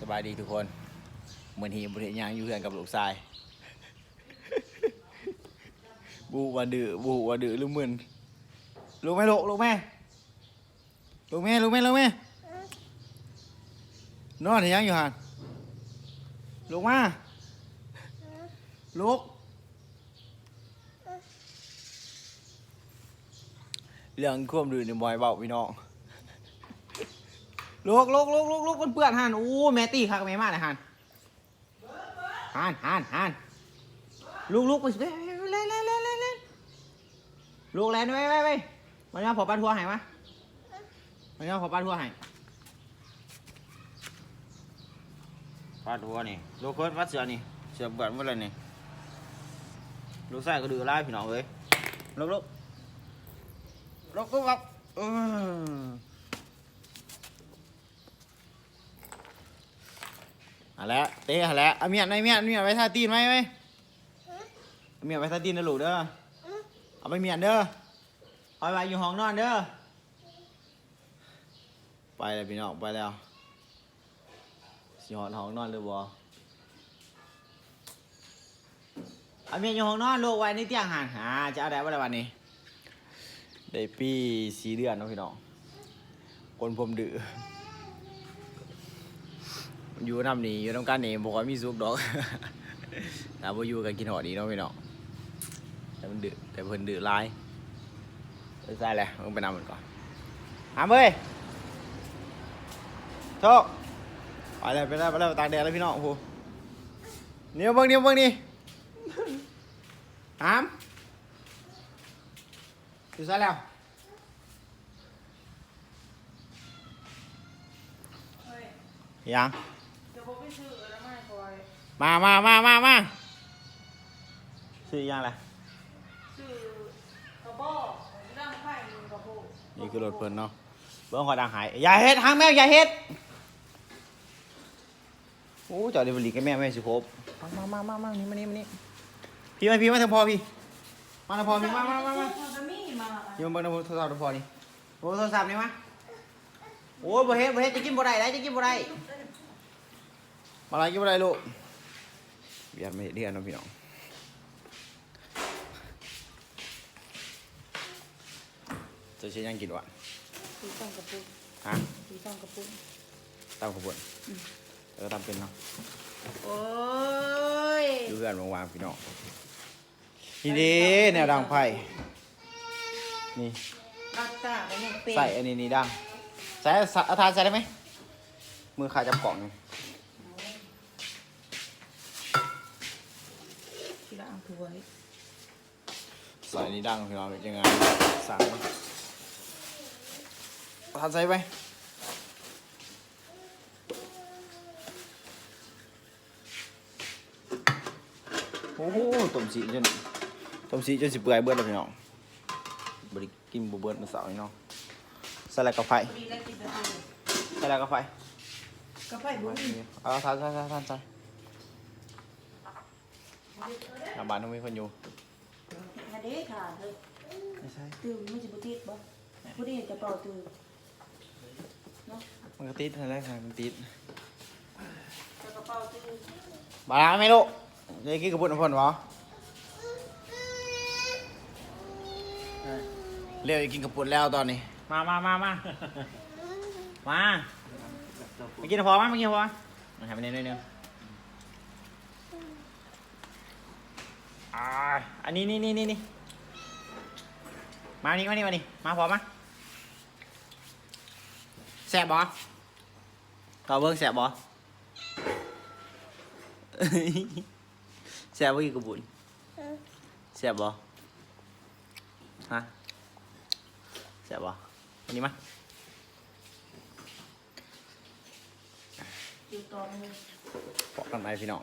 สบายดีทุกคนเหมือนหีบริยางอยู่เพื่อนกับลูกชาย บูว่าดื้อบูว่าดื้อหรือมึนลูกแม่ลูกลูกแม่ลูกแม่ลูกแม่ลูกแม่นอนที่ยังอยู่หันลูกมาลูกเรื่องความดื้อนี่บอยเบาพี่น้อง ลูกลูกลูกลูกลูกมันเปื้อนหันอู้แม่ตีคักแม่มาเลยหันหันหันหันลูกลูกไปเล่นเล่นเล่นเล่นเล่นลูกเล่นไปไปไปมันยังพอปลาทัวร์ให้มะมันยังพอปลาทัวร์ให้ปลาทัวนี่ลูกเคิร์ดวัดเสือนี่เสือเปื้อนหมดเลยนี่ลูกใส่ก็ดื้อไล่พี่น้องเอ้ยลูกลูกลูกลูกลูกเออ เอาละเตะเอาละเอาเมียนไอเมียนเมียนไว้ท่าตีนไหมไหมเอาเมียนไว้ท่าตีนนะลูกเด้อเอาไปเมียนเด้อเอาไปอยู่ห้องนอนเด้อไปเลยพี่น้องไปแล้วสิหอนห้องนอนเลยบ่เอาเมียนอยู่ห้องนอนลูกไว้ในเตียงห่างหาจะเอาได้บ่ได้วันนี้ได้ปีสี่เดือนเนาะพี่น้องคนผมดื้อ อยู่น้ำนี่อยู่น้ำกันนี่บอกว่ามีสุกดอกแต่พออยู่กันกินหอดีเนาะพี่น้องแต่มันดื้อแต่เพิ่นดื้อร้ายไปใส่แหละมึงไปนำมันก่อนหามเว้ยโชคไปเลยไปเลยไปเลยตากแดดแล้วพี่น้องโอ้โหเนี่ยวเบิ่งเนี่ยวเบิ่งนี่หามอยู่ใส่แล้วเฮ้ยยัง มามามามามาซื้อยังแหละซื้อกระบอกดั้งไผ่หนึ่งกระบอกนี่คือรถเพิ่นเนาะเบิ่งขอดังหายอย่าเฮ็ดหางแมวอย่าเฮ็ดโอ้เจอดเดลิเวอรี่กับแม่แม่สิครบมามามามามานี่มานี่มานี่พี่มาพี่มาทางพ่อพี่ มาทางพ่อพี่มามามามาพอจะมีมาพี่มาเบิ่งทางโทรศัพท์ทางพ่อนี่โอ้โทรศัพท์นี่มาโอ้ยบ่เฮ็ดบ่เฮ็ดจะกินบ่ได้ได้จะกินบ่ได้มาอะไรกินบ่ได้ลูก เบียดไม่เฮ็ดเดือนเนาะพี่น้องจะใช้ยังกินวะตีต้องกระปุกฮะตีต้องกระปุกตามขบวนเออทำเป็นเนาะโอ้ยดูเพื่อนวางๆพี่น้องนี่ดีแนวดังไพ่นี่รักษาไปเนี่ยเป็นใส่อันนี้นี่ดังใส่เอาทานใส่ได้ไหมมือขาจับกล่องนี่ ทีละอัน ถวยใส่นี่ดังพี่น้องยังไงสั่งเอาทานใส่ไปโอ้โหต้มสีจนต้มสีจนสิเปื่อยเบิดแล้วพี่น้องบริกินบุเบิดมาเสาร์นี่เนาะใส่แล้วก็ไฟพอดีแล้วกินกระปุกใส่แล้วก็ไฟกระไผ่บุ้งเอาทานทานทานทาน ใส่ทาบ้านต้องมีคนอยู่นาเด้ค่ะเธอไม่ใช่ตื่นไม่ใช่บุตรีบ่บุตรีจะเป่าตื่นมันก็ติดอะไรค่ะมันติดจะกระเป๋าตื่นบาลาไหม่ลูกจะกินกระปุกน้ำพ่นวะเร็วกินกระปุกแล้วตอนนี้ มามามามามามากินพอมั้ยมากินพอมั้ยมาทำไปเนิดนึง อ่าอันนี้นี่นี่นี่นี่มานี่มานี่มานี่มาพอมั้ยแสบบ่ต่อเบิ้งแสบบ่แซ่บบ่กี่กระบุนแซ่บบ่ฮะแซ่บบ่อันนี้มาอยู่ตอนนึงปอกกันไปพี่น้อง